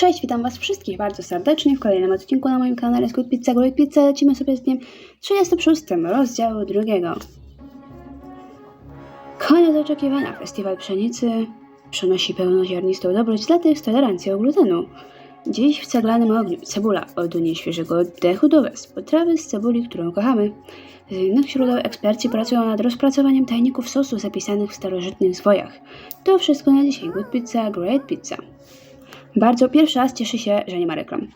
Cześć, witam Was wszystkich bardzo serdecznie w kolejnym odcinku na moim kanale Squid Pizza Great Pizza. Lecimy sobie z dniem 36 rozdziału drugiego. Koniec oczekiwania. Festiwal Pszenicy przynosi pełnoziarnistą dobroć dla tych z tolerancją glutenu. Dziś w ceglanym ogniu cebula od nieświeżego oddechu do wesp. Potrawy z cebuli, którą kochamy. Z innych źródeł eksperci pracują nad rozpracowaniem tajników sosu zapisanych w starożytnych zwojach. To wszystko na dzisiaj. Good Pizza, Great Pizza. Bardzo pierwszy raz cieszy się, że nie ma reklam.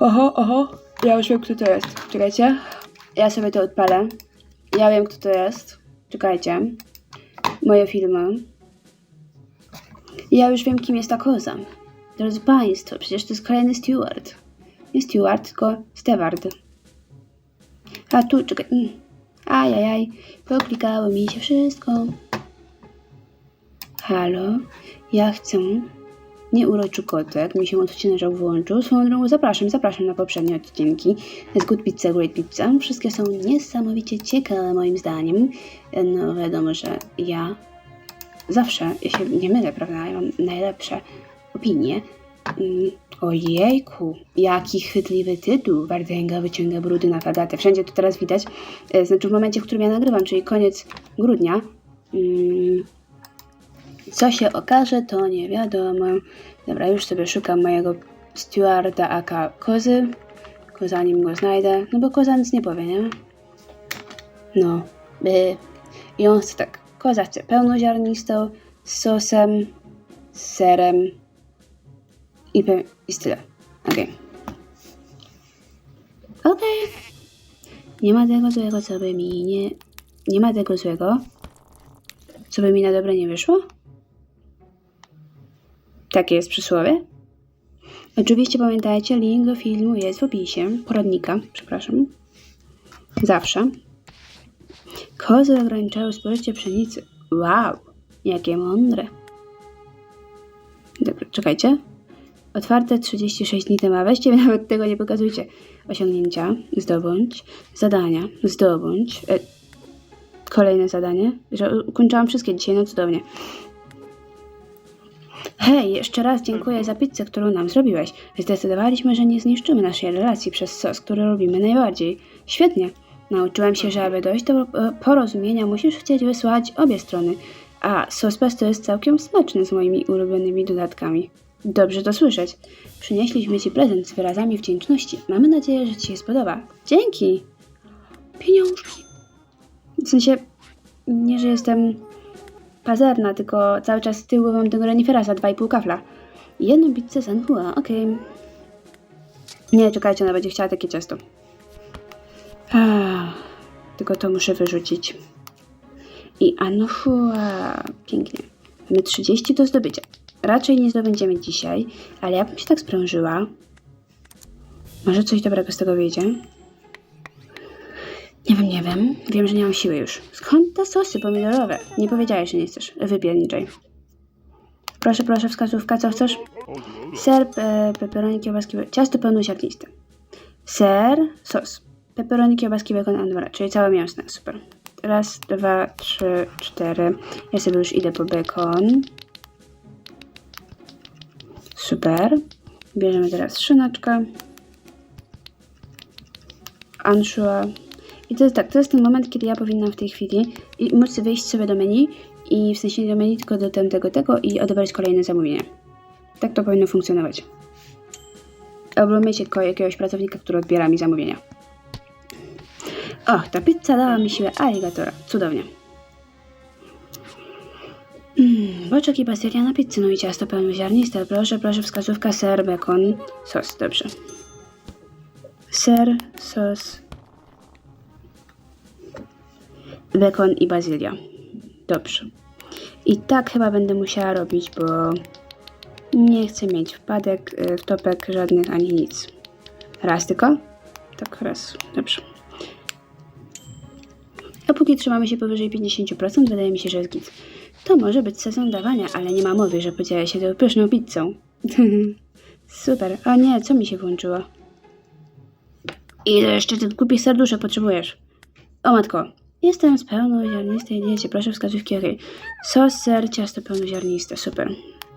Oho, oho, ja już wiem, kto to jest. Czekajcie, ja sobie to odpalę. Ja wiem, kto to jest. Czekajcie. Moje filmy. Ja już wiem, kim jest ta koza. Drodzy Państwo, przecież to jest kolejny steward. Nie steward, tylko steward. A tu, czekaj. mm. Ajajaj, poklikało mi się wszystko. Halo, ja chcę nie uroczy kotek, mi się odcinarz włączył. Swoją drogą zapraszam, zapraszam na poprzednie odcinki z Good Pizza, Great Pizza. Wszystkie są niesamowicie ciekawe moim zdaniem. No wiadomo, że ja zawsze, ja się nie mylę, prawda, ja mam najlepsze opinie. Mm, Ojejku, jaki chytliwy tytuł. Wardęga wyciąga brudy na fagatę. Wszędzie to teraz widać. E, Znaczy w momencie, w którym ja nagrywam, czyli koniec grudnia. Co się okaże, to nie wiadomo. Dobra, już sobie szukam mojego stewarda aka kozy. Tylko zanim go znajdę, no bo koza nic nie powie, nie? No, y, i on chce tak, koza chce pełnoziarnistą, z sosem, z serem i, pe- i z tyle. Okej. Okej. Nie ma tego złego, co by mi nie... Nie ma tego złego, co by mi na dobre nie wyszło? Takie jest przysłowie. Oczywiście pamiętajcie, link do filmu jest w opisie. Poradnika, przepraszam. Zawsze. Kozy ograniczają spożycie pszenicy. Wow, jakie mądre. Dobra, czekajcie. Otwarte 36 dni temu. Weźcie mi nawet tego nie pokazujcie. Osiągnięcia, zdobądź, zadania, zdobądź. E, kolejne zadanie. Że ukończyłam wszystkie dzisiaj, no cudownie. Hej, jeszcze raz dziękuję za pizzę, którą nam zrobiłeś. Zdecydowaliśmy, że nie zniszczymy naszej relacji przez sos, który lubimy najbardziej. Świetnie. Nauczyłem się, że aby dojść do e, porozumienia, musisz chcieć wysłuchać obie strony. A sos pesto jest całkiem smaczny z moimi ulubionymi dodatkami. Dobrze to słyszeć. Przynieśliśmy Ci prezent z wyrazami wdzięczności. Mamy nadzieję, że Ci się spodoba. Dzięki! Pieniążki. W sensie, nie, że jestem pazerna, tylko cały czas z tyłu mam tego renifera za 2,5 kafla. Jedną pizzę Sanhua, okej. Nie, czekajcie, ona będzie chciała takie ciasto. Ah, tylko to muszę wyrzucić. I Anhua, pięknie. Mamy 30 do zdobycia. Raczej nie zdobędziemy dzisiaj, ale ja bym się tak sprężyła. Może coś dobrego z tego wyjdzie? Nie wiem, nie wiem. Wiem, że nie mam siły już. Skąd te sosy pomidorowe? Nie powiedziałeś, że nie chcesz. Wypierniczaj. Proszę, proszę, wskazówka, co chcesz? Ser, e, peperoni, kiełbaski, ciasto pełnoziarniste. Ser, sos. Peperoni, kiełbaski, bekon, andora, czyli całe mięsne. Super. Raz, dwa, trzy, cztery. Ja sobie już idę po bekon. Super. Bierzemy teraz szyneczkę. Anchoa. I to jest tak, to jest ten moment, kiedy ja powinnam w tej chwili i móc wyjść sobie do menu i w sensie do menu, tylko do tego, tego i odebrać kolejne zamówienie. Tak to powinno funkcjonować. Albo mieć jakiegoś pracownika, który odbiera mi zamówienia. Och, ta pizza dała mi siłę aligatora. Cudownie. Mm, boczek i bazylia na pizzę, no i ciasto pełnoziarniste. Proszę, proszę, wskazówka, ser, bekon, sos. Dobrze. Ser, sos, bekon i bazylia. Dobrze. I tak chyba będę musiała robić, bo nie chcę mieć wpadek, y, wtopek żadnych ani nic. Raz tylko? Tak, raz. Dobrze. A póki trzymamy się powyżej 50%, wydaje mi się, że jest git. To może być sezon dawania, ale nie ma mowy, że podzielę się tą pyszną pizzą. Super. O nie, co mi się włączyło? Ile jeszcze tych głupich serduszek potrzebujesz? O matko, jestem z pełnoziarnistej diecie. Proszę wskazówki, okej. Sos, ser, ciasto pełnoziarniste. Super.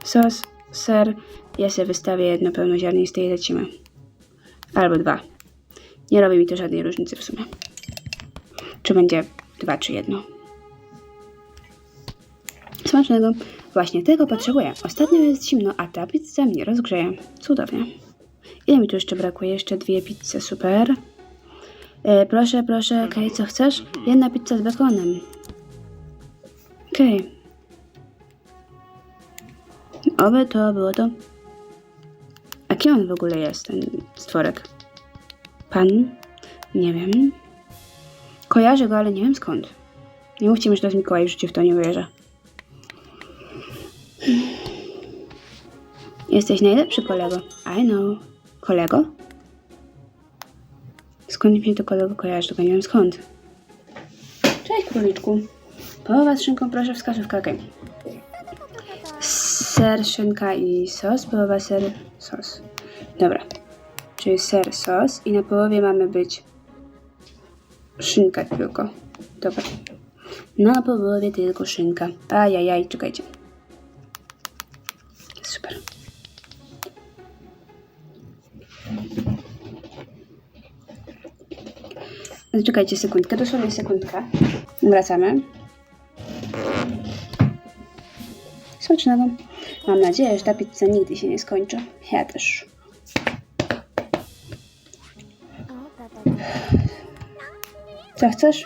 Sos, ser. Ja sobie wystawię jedno pełnoziarniste i lecimy. Albo dwa. Nie robi mi to żadnej różnicy w sumie. Czy będzie dwa, czy jedno. Smacznego. Właśnie tego potrzebuję. Ostatnio jest zimno, a ta pizza mnie rozgrzeje. Cudownie. Ile mi tu jeszcze brakuje? Jeszcze dwie pizze, super. E, proszę, proszę, okej, co chcesz? Jedna pizza z bekonem. Okej. Oby to było to. A kim on w ogóle jest, ten stworek? Pan? Nie wiem. Kojarzę go, ale nie wiem skąd. Nie mówcie mi, że to jest Mikołaj, ci w to nie wierzę. Jesteś najlepszy kolego. I know. Kolego? Skąd mi to kolego kojarzy? Tylko nie wiem skąd. Cześć króliczku. Połowa z szynką, proszę wskazówka. okej. Ser, szynka i sos. Połowa ser, sos. Dobra. Czyli ser, sos i na połowie mamy być szynka tylko. Dobra. Na połowie tylko szynka. Ajajaj, czekajcie. Czekajcie sekundkę, dosłownie sekundkę. Wracamy. Smacznego. Mam nadzieję, że ta pizza nigdy się nie skończy. Ja też. Co chcesz?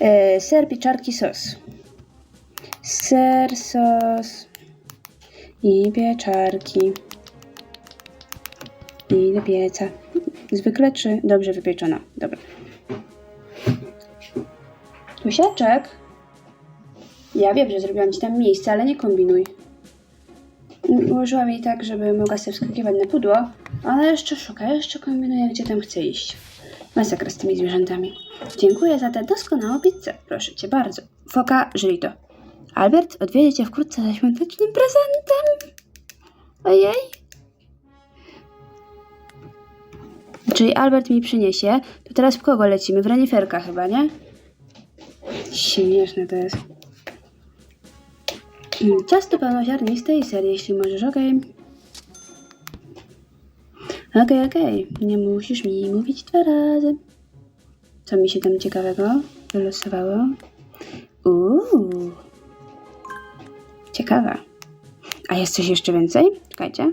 E, ser, pieczarki, sos. Ser, sos i pieczarki. I do pieca. Zwykle czy dobrze wypieczona? Dobra. Tusiaczek. Ja wiem, że zrobiłam ci tam miejsce, ale nie kombinuj. Ułożyłam jej tak, żeby mogła sobie wskakiwać na pudło, ale jeszcze szuka, jeszcze kombinuje, gdzie tam chce iść. Masakra z tymi zwierzętami. Dziękuję za tę doskonałą pizzę. Proszę cię bardzo. Foka, żyj to. Albert odwiedzie cię wkrótce ze świątecznym prezentem. Ojej. Czyli Albert mi przyniesie. To teraz w kogo lecimy? W reniferka chyba, nie? Śmieszne to jest. Mm, Ciasto pełnoziarniste i ser, jeśli możesz, okej. Okej, okej. Nie musisz mi mówić dwa razy. Co mi się tam ciekawego wylosowało? Uuu. Ciekawe. A jest coś jeszcze więcej? Czekajcie.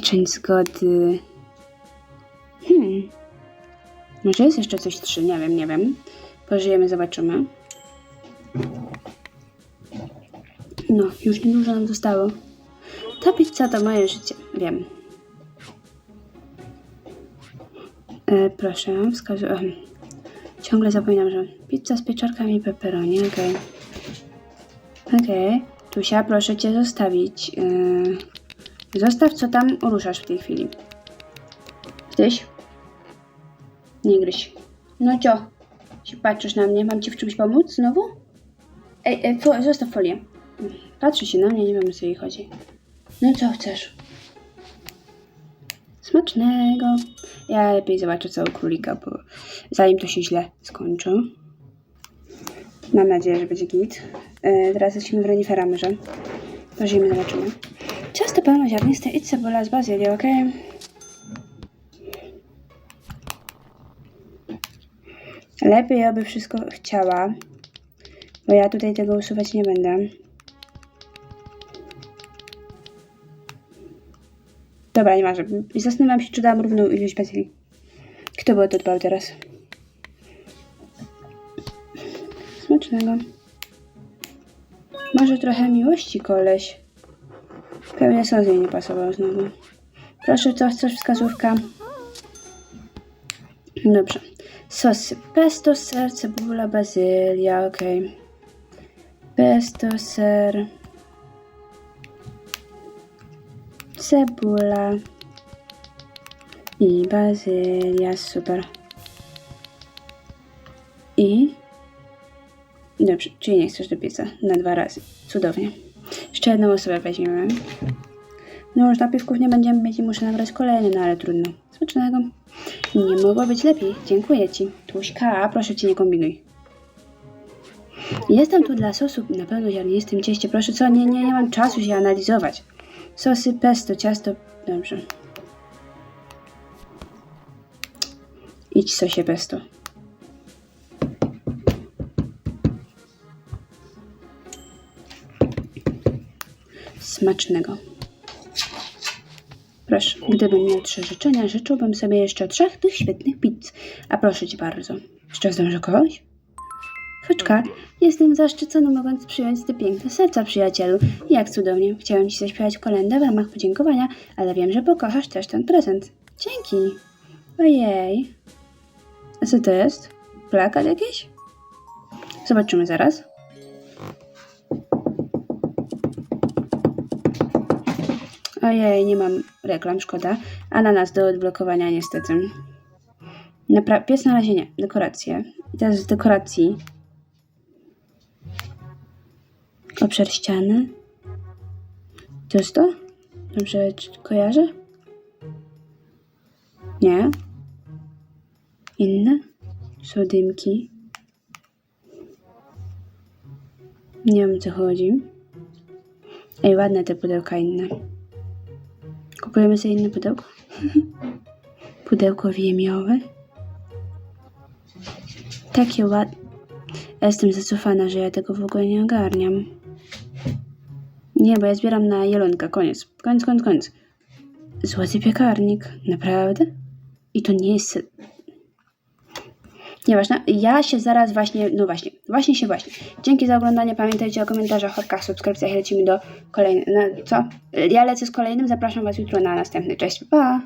Pieczeń zgody. Hmm. Może jest jeszcze coś trzy, nie wiem, nie wiem. Pożyjemy, zobaczymy. No, już niedużo nam zostało. Ta pizza to moje życie, wiem. E, proszę, wskazuję. em, Ciągle zapominam, że pizza z pieczarkami i pepperoni, okej. Okej. Tusia, proszę cię zostawić. E, zostaw, co tam ruszasz w tej chwili. Tyś? Nie gryź. No cio, się patrzysz na mnie, mam ci w czymś pomóc znowu? Ej, ej fo, zostaw folię. Patrzy się na mnie, nie wiem o co jej chodzi. No co chcesz? Smacznego. Ja lepiej zobaczę co u królika, bo zanim to się źle skończy. Mam nadzieję, że będzie git. E, teraz lecimy w renifera może. Pożyjemy, zobaczymy. Ciasto pełnoziarniste i cebula z bazylią, okej? Lepiej, aby wszystko chciała, bo ja tutaj tego usuwać nie będę. Dobra, nie masz. Zastanawiam się, czy dam równą ilość bazylii. Kto by to dbał teraz? Smacznego. Może trochę miłości, koleś. Pewnie sos jej nie pasował znowu. Proszę, co chcesz, wskazówka? Dobrze. Sosy. Pesto, ser, cebula, bazylia, okej. Pesto, ser. Cebula. I bazylia, super. I... Dobrze, czyli nie chcesz do pieca na dwa razy. Cudownie. Jeszcze jedną osobę weźmiemy. No już napiwków nie będziemy mieć i muszę nabrać kolejny, no ale trudno. Smacznego. Nie mogło być lepiej. Dziękuję ci. Tuśka, proszę cię nie kombinuj. Jestem tu dla sosu na pewno ziarnistym cieście. Proszę co, nie, nie, nie mam czasu się analizować. Sosy pesto, ciasto... Dobrze. Idź sosie pesto. Smacznego. Proszę, gdybym miał trzy życzenia, życzyłbym sobie jeszcze trzech tych świetnych pizz. A proszę cię bardzo. Jeszcze zdążę kogoś? Foczka, jestem zaszczycony mogąc przyjąć te piękne serca, przyjacielu. Jak cudownie. Chciałem ci zaśpiewać kolędę w ramach podziękowania, ale wiem, że pokochasz też ten prezent. Dzięki. Ojej. A co to jest? Plakat jakiś? Zobaczymy zaraz. Ojej, nie mam reklam, szkoda. Ananas do odblokowania niestety. Napra- pies na razie nie. Dekoracje. I teraz z dekoracji. Obszar ściany. To jest to? Dobrze kojarzę? Nie. Inne? Są dymki. Nie wiem o co chodzi. Ej, ładne te pudełka inne. Kupujemy sobie inne pudełko? Pudełko wiemiowe. Takie ładne. Jestem zacofana, że ja tego w ogóle nie ogarniam. Nie, bo ja zbieram na jelonka. Koniec. Koniec, koniec, koniec. Złoty piekarnik. Naprawdę? I to nie jest... Nieważne. Ja się zaraz właśnie... No właśnie. Właśnie się właśnie. Dzięki za oglądanie. Pamiętajcie o komentarzach, łapkach, subskrypcjach. Lecimy do kolejnego... No, co? Ja lecę z kolejnym. Zapraszam Was jutro na następny. Cześć. Pa!